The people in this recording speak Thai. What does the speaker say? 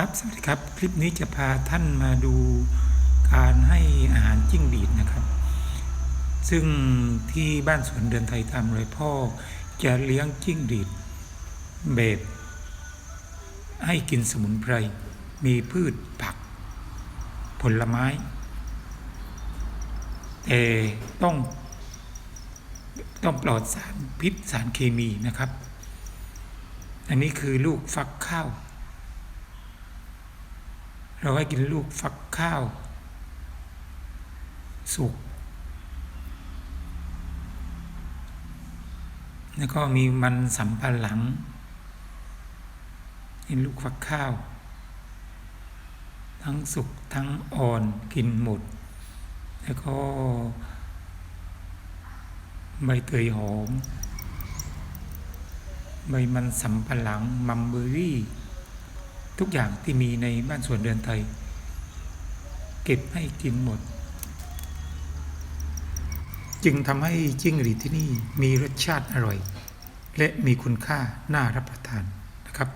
ครับสวัสดีครับ คลิปนี้จะพาท่านมาดูการให้อาหารจิ้งหรีดนะครับ ซึ่งที่บ้านสวนเดือนไทยตามรอยพ่อ จะเลี้ยงจิ้งหรีดแบบให้กินสมุนไพร มีพืชผัก ผลไม้ แต่ต้องต้องปลอดสารพิษสารเคมีนะครับ อันนี้คือลูกฟักข้าว เราให้กินลูกฟักข้าว สุก แล้วก็มีมันสำปะหลังเป็นลูกฟักข้าว ทั้งสุกทั้งอ่อนกินหมด แล้วก็ ใบเตยหอม ใบมันสำปะหลังมัมเบอรี่ ทุกอย่างที่มีในบ้านสวนเรือนไทย เก็บให้กินหมด จึงทำให้จิ้งหรีดที่นี่มีรสชาติอร่อย และมีคุณค่าน่ารับประทานนะครับ